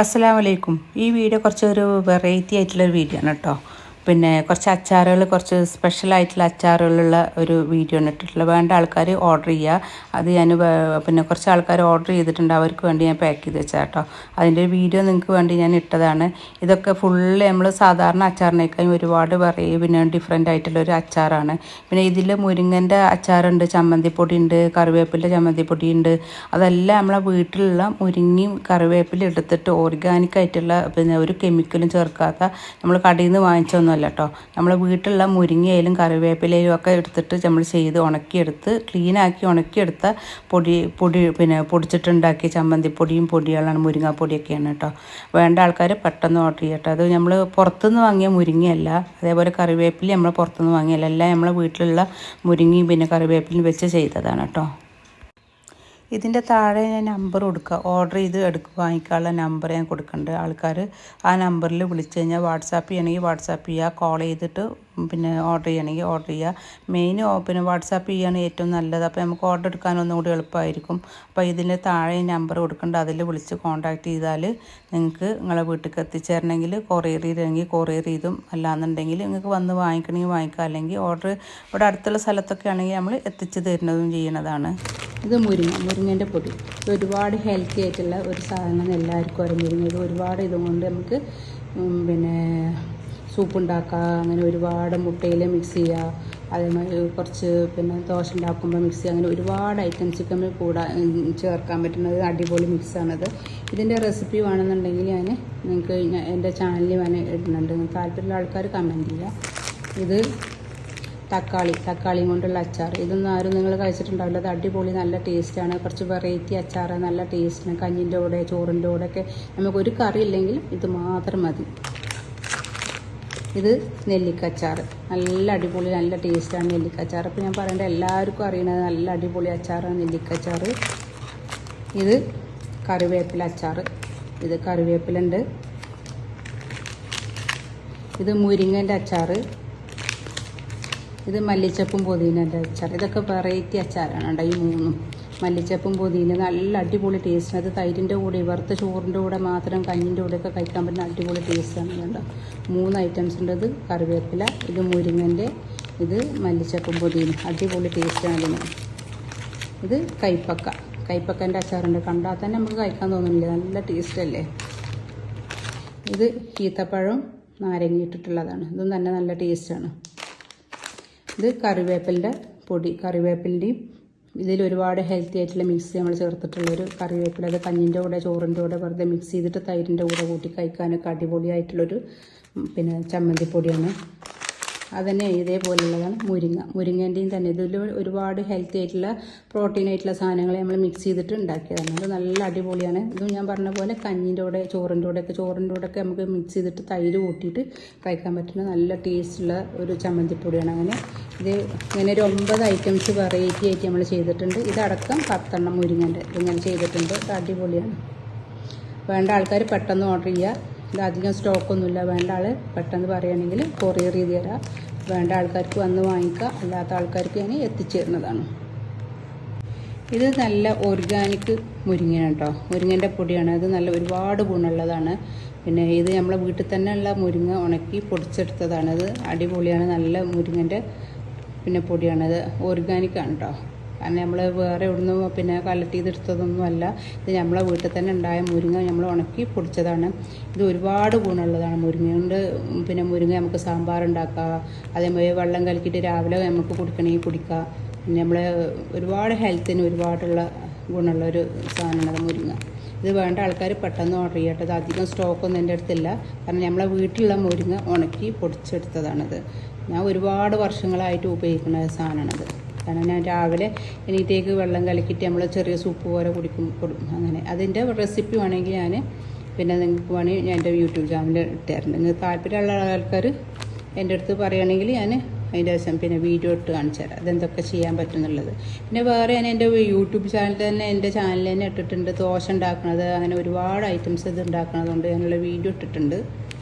അസ്സലാമു അലൈക്കും. ഈ വീഡിയോ കുറച്ചൊരു വെറൈറ്റി ആയിട്ടുള്ളൊരു വീഡിയോ ആണ് കേട്ടോ. പിന്നെ കുറച്ച് അച്ചാറുകൾ കുറച്ച് സ്പെഷ്യൽ ആയിട്ടുള്ള അച്ചാറുകളുള്ള ഒരു വീഡിയോ ആണ് ഇട്ടിട്ടുള്ളത് വേണ്ട ആൾക്കാർ ഓർഡർ ചെയ്യുക. അത് ഞാൻ പിന്നെ കുറച്ച് ആൾക്കാർ ഓർഡർ ചെയ്തിട്ടുണ്ട്. അവർക്ക് വേണ്ടി ഞാൻ പാക്ക് ചെയ്ത് വെച്ചാൽ കേട്ടോ. അതിന്റെ വീഡിയോ നിങ്ങൾക്ക് വേണ്ടി ഞാൻ ഇട്ടതാണ്. ഇതൊക്കെ ഫുള്ള് നമ്മൾ സാധാരണ അച്ചാറിനേക്കാളും ഒരുപാട് പറയും പിന്നെ ഡിഫറെന്റ് ആയിട്ടുള്ള ഒരു അച്ചാറാണ്. പിന്നെ ഇതിൽ മുരിങ്ങന്റെ അച്ചാറുണ്ട് ചമ്മന്തിപ്പൊടി ഉണ്ട് കറിവേപ്പിന്റെ ചമ്മന്തിപ്പൊടി ഉണ്ട്. അതെല്ലാം നമ്മളെ വീട്ടിലുള്ള മുരിങ്ങയും കറിവേപ്പിലും എടുത്തിട്ട് ഓർഗാനിക് ആയിട്ടുള്ള പിന്നെ ഒരു കെമിക്കലും ചേർക്കാത്ത നമ്മൾ കടയിൽ നിന്ന് വാങ്ങിച്ചൊന്നുമല്ല കേട്ടോ നമ്മൾ വീട്ടിലുള്ള മുരിങ്ങയിലും കറിവേപ്പിലയിലും ഒക്കെ എടുത്തിട്ട് നമ്മൾ ചെയ്ത് ഉണക്കിയെടുത്ത് ക്ലീനാക്കി ഉണക്കിയെടുത്ത പൊടി പൊടി പിന്നെ പൊടിച്ചിട്ടുണ്ടാക്കിയ ചമ്മന്തിപ്പൊടിയും പൊടികളാണ് മുരിങ്ങാപ്പൊടിയൊക്കെയാണ് കേട്ടോ വേണ്ട ആൾക്കാർ പെട്ടെന്ന് ഓർഡർ ചെയ്യട്ടോ. അത് നമ്മൾ പുറത്തുനിന്ന് വാങ്ങിയ മുരിങ്ങയല്ല അതേപോലെ കറിവേപ്പില നമ്മൾ പുറത്തുനിന്ന് വാങ്ങിയല്ല. എല്ലാം നമ്മളെ വീട്ടിലുള്ള മുരിങ്ങയും പിന്നെ കറിവേപ്പിലും വെച്ച് ചെയ്തതാണ് കേട്ടോ ഇതിന്റെ താഴെ ഞാൻ നമ്പർ കൊടുക്കുക. ഓർഡർ ചെയ്ത് എടുക്കുക വാങ്ങിക്കാനുള്ള നമ്പർ ഞാൻ കൊടുക്കുന്നുണ്ട് ആൾക്കാർ ആ നമ്പറിൽ വിളിച്ച് കഴിഞ്ഞാൽ വാട്സാപ്പ് ചെയ്യണമെങ്കിൽ വാട്സാപ്പ് ചെയ്യുക കോൾ ചെയ്തിട്ട് പിന്നെ ഓർഡർ ചെയ്യണമെങ്കിൽ ഓർഡർ ചെയ്യുക. മെയിൻ പിന്നെ വാട്സാപ്പ് ചെയ്യാണ് ഏറ്റവും നല്ലത്. അപ്പോൾ നമുക്ക് ഓർഡർ എടുക്കാൻ ഒന്നും കൂടി എളുപ്പമായിരിക്കും. അപ്പോൾ ഇതിന്റെ താഴെ നമ്പർ കൊടുക്കേണ്ട. അതിൽ വിളിച്ച് കോൺടാക്ട് ചെയ്താൽ നിങ്ങൾക്ക് നിങ്ങളെ വീട്ടിലേക്ക് എത്തിച്ചേരണമെങ്കിൽ കൊറിയർ ചെയ്തെങ്കിൽ കൊറിയർ ചെയ്തും. അല്ലാന്നുണ്ടെങ്കിൽ നിങ്ങൾക്ക് വന്ന് വാങ്ങിക്കണമെങ്കിൽ വാങ്ങിക്കാം. അല്ലെങ്കിൽ ഓർഡർ ഇവിടെ അടുത്തുള്ള സ്ഥലത്തൊക്കെ ആണെങ്കിൽ നമ്മൾ എത്തിച്ച് തരുന്നതും ചെയ്യണതാണ് ഇത് മുരിങ്ങ മുരിങ്ങേന്റെ പൊടി. ഒരുപാട് ഹെൽത്തി ആയിട്ടുള്ള ഒരു സാധനം എല്ലാവർക്കും അറിഞ്ഞിരുന്നു ഇത് ഒരുപാട് ഇതുകൊണ്ട് നമുക്ക് പിന്നെ സൂപ്പ് ഉണ്ടാക്കുക അങ്ങനെ ഒരുപാട് മുട്ടയിൽ മിക്സ് ചെയ്യുക അതേമാതിരി കുറച്ച് പിന്നെ ദോശ ഉണ്ടാക്കുമ്പോൾ മിക്സ് ചെയ്യുക അങ്ങനെ ഒരുപാട് ഐറ്റംസൊക്കെ നമ്മൾ കൂടാ ചേർക്കാൻ പറ്റുന്നത് അടിപൊളി മിക്സാണത് ഇതിന്റെ റെസിപ്പി വേണമെന്നുണ്ടെങ്കിൽ ഞാൻ നിങ്ങൾക്ക് എന്റെ ചാനലിൽ ഞാൻ ഇടുന്നുണ്ട്. താല്പര്യമുള്ള ആൾക്കാർ കമന്റ് ചെയ്യുക ഇത് തക്കാളി തക്കാളിയും കൊണ്ടുള്ള അച്ചാർ ഇതൊന്നും ആരും നിങ്ങൾ കഴിച്ചിട്ടുണ്ടാവില്ല. അത് അടിപൊളി നല്ല ടേസ്റ്റാണ് കുറച്ച് വെറൈറ്റി അച്ചാർ നല്ല ടേസ്റ്റാണ് കഞ്ഞിന്റെ കൂടെ ചോറിന്റെ കൂടെ ഒക്കെ. നമുക്ക് ഒരു കറി ഇല്ലെങ്കിലും ഇത് മാത്രം മതി. ഇത് നെല്ലിക്കച്ചാർ. നല്ല അടിപൊളി നല്ല ടേസ്റ്റാണ് നെല്ലിക്കച്ചാർ. അപ്പോൾ ഞാൻ പറയേണ്ട എല്ലാവർക്കും അറിയണത് നല്ല അടിപൊളി അച്ചാറാണ് നെല്ലിക്കച്ചാർ. ഇത് കറിവേപ്പില അച്ചാർ. ഇത് കറിവേപ്പിലുണ്ട്. ഇത് മുരിങ്ങന്റെ അച്ചാർ. ഇത് മല്ലിച്ചപ്പും പുതിനന്റെ അച്ചാർ. ഇതൊക്കെ വെറൈറ്റി അച്ചാറാണ് കേട്ടോ ഈ മൂന്നും. മല്ലിച്ചപ്പും പുതിന നല്ല അടിപൊളി ടേസ്റ്റാണ് അത് തൈരിന്റെ കൂടെ വറുത്ത ചോറിന്റെ കൂടെ മാത്രം കഞ്ഞിന്റെ കൂടെയൊക്കെ കഴിക്കാൻ പറ്റുന്ന അടിപൊളി ടേസ്റ്റാണ് കേട്ടോ. മൂന്ന് ഐറ്റംസ് ഉണ്ട് ഇത്. കറിവേപ്പില ഇത് മുരിങ്ങന്റെ ഇത് മല്ലിച്ചപ്പും പുതിന അടിപൊളി ടേസ്റ്റാണ് ഇതിന് ഇത് കൈപ്പക്ക. കൈപ്പക്കന്റെ അച്ചാറുണ്ട്. കണ്ടാൽ തന്നെ നമുക്ക് കഴിക്കാൻ തോന്നുന്നില്ല. നല്ല ടേസ്റ്റ് അല്ലേ? ഇത് ഈത്തപ്പഴം നാരങ്ങ ഇട്ടിട്ടുള്ളതാണ്. ഇതും തന്നെ നല്ല ടേസ്റ്റാണ് ഇത് കറിവേപ്പിലിന്റെ പൊടി കറിവേപ്പിലിന്റെയും ഇതിൽ ഒരുപാട് ഹെൽത്തി ആയിട്ടുള്ള മിക്സ് നമ്മൾ ചേർത്തിട്ടുള്ളൊരു കറിവേപ്പില. അത് കഞ്ഞിന്റെ കൂടെ ചോറിന്റെ കൂടെ വെറുതെ മിക്സ് ചെയ്തിട്ട് തൈരിന്റെ കൂടെ കൂട്ടി കഴിക്കാനൊക്കെ അടിപൊളിയായിട്ടുള്ളൊരു പിന്നെ ചമ്മന്തിപ്പൊടിയാണ്. അതന്നെ ഇതേപോലുള്ളതാണ്. മുരിങ്ങ മുരിങ്ങേന്റെയും തന്നെ ഇതിൽ ഒരുപാട് ഹെൽത്തി ആയിട്ടുള്ള പ്രോട്ടീൻ ആയിട്ടുള്ള സാധനങ്ങൾ നമ്മൾ മിക്സ് ചെയ്തിട്ട് ഉണ്ടാക്കിയതാണ്. അത് നല്ല അടിപൊളിയാണ്. ഇതും ഞാൻ പറഞ്ഞ പോലെ കഞ്ഞിന്റെ കൂടെ ചോറിന്റെ കൂടെ ഒക്കെ ചോറിന്റെ കൂടെ ഒക്കെ നമുക്ക് മിക്സ് ചെയ്തിട്ട് തൈര് കൂട്ടിയിട്ട് കഴിക്കാൻ പറ്റുന്ന നല്ല ടേസ്റ്റുള്ള ഒരു ചമ്മന്തിപ്പൊടിയാണ് അങ്ങനെ. ഇത് ഇങ്ങനെ ഒരു ഒമ്പത് ഐറ്റംസ് വെറൈറ്റി ആയിട്ട് നമ്മൾ ചെയ്തിട്ടുണ്ട്. ഇതടക്കം പത്തെണ്ണം മുരിങ്ങന്റെ ഇങ്ങനെ ചെയ്തിട്ടുണ്ട്. അടിപൊളിയാണ്. വേണ്ട ആൾക്കാർ പെട്ടെന്ന് ഓർഡർ ചെയ്യുക ഇത് അധികം സ്റ്റോക്കൊന്നുമില്ല. വേണ്ട ആൾ പെട്ടെന്ന് പറയുകയാണെങ്കിൽ കൊറിയർ ചെയ്ത് തരാം. വേണ്ട ആൾക്കാർക്ക് വന്ന് വാങ്ങിക്കുക. അല്ലാത്ത ആൾക്കാർക്ക് ഞാൻ എത്തിച്ചേരുന്നതാണ്. ഇത് നല്ല ഓർഗാനിക് മുരിങ്ങയാണ് കേട്ടോ. മുരിങ്ങന്റെ പൊടിയാണ്. അത് നല്ല ഒരുപാട് ഗുണമുള്ളതാണ്. പിന്നെ ഇത് നമ്മളെ വീട്ടിൽ തന്നെ ഉള്ള മുരിങ്ങ ഉണക്കി പൊടിച്ചെടുത്തതാണ്. അത് അടിപൊളിയാണ്. നല്ല മുരിങ്ങന്റെ പിന്നെ പൊടിയാണത് ഓർഗാനിക് ആണ് കേട്ടോ. കാരണം നമ്മൾ വേറെ ഇവിടുന്ന് പിന്നെ കളക്ട് ചെയ്തെടുത്തതൊന്നും അല്ല. ഇത് നമ്മളെ വീട്ടിൽ തന്നെ ഉണ്ടായ മുരിങ്ങ നമ്മൾ ഉണക്കി പൊടിച്ചതാണ്. ഇത് ഒരുപാട് ഗുണമുള്ളതാണ്. മുരിങ്ങ കൊണ്ട് പിന്നെ മുരിങ്ങ നമുക്ക് സാമ്പാർ ഉണ്ടാക്കാം അതേമാതിരി വെള്ളം കലക്കിയിട്ട് രാവിലെ നമുക്ക് കുടിക്കണമെങ്കിൽ കുടിക്കാം. പിന്നെ നമ്മളെ ഒരുപാട് ഹെൽത്തിന് ഒരുപാടുള്ള ഗുണമുള്ള ഒരു സാധനമാണ് മുരിങ്ങ. ഇത് വേണ്ട ആൾക്കാർ പെട്ടെന്ന് ഓർഡർ ചെയ്യട്ടെ. ഇത് അധികം സ്റ്റോക്കൊന്നും എന്റെ അടുത്തില്ല. കാരണം നമ്മളെ വീട്ടിലുള്ള മുരിങ്ങ ഉണക്കി പൊടിച്ചെടുത്തതാണിത്. ഞാൻ ഒരുപാട് വർഷങ്ങളായിട്ട് ഉപയോഗിക്കുന്ന സാധനമാണിത്. കാരണം ഞാൻ രാവിലെ എണീറ്റേക്ക് വെള്ളം കലക്കിയിട്ട് നമ്മൾ ചെറിയ സൂപ്പ് പോലെ കുടിക്കും കൊടുക്കും അങ്ങനെ. അതിന്റെ റെസിപ്പി വേണമെങ്കിൽ ഞാൻ പിന്നെ നിങ്ങൾക്ക് വേണമെങ്കിൽ ഞാൻ എന്റെ യൂട്യൂബ് ചാനലിൽ ഇട്ടായിരുന്നു നിങ്ങൾക്ക് താല്പര്യമുള്ള ആൾക്കാർ എന്റെ അടുത്ത് പറയുകയാണെങ്കിൽ ഞാൻ അതിന്റെ ദിവസം പിന്നെ വീഡിയോ ഇട്ട് കാണിച്ചു തരാം. അതെന്തൊക്കെ ചെയ്യാൻ പറ്റും എന്നുള്ളത് പിന്നെ വേറെ ഞാൻ എന്റെ യൂട്യൂബ് ചാനലിൽ തന്നെ എന്റെ ചാനൽ തന്നെ ഇട്ടിട്ടുണ്ട് ദോശ ഉണ്ടാക്കുന്നത് അങ്ങനെ ഒരുപാട് ഐറ്റംസ് ഇത് ഉണ്ടാക്കണതുകൊണ്ട് ഞാനുള്ള വീഡിയോ ഇട്ടിട്ടുണ്ട്.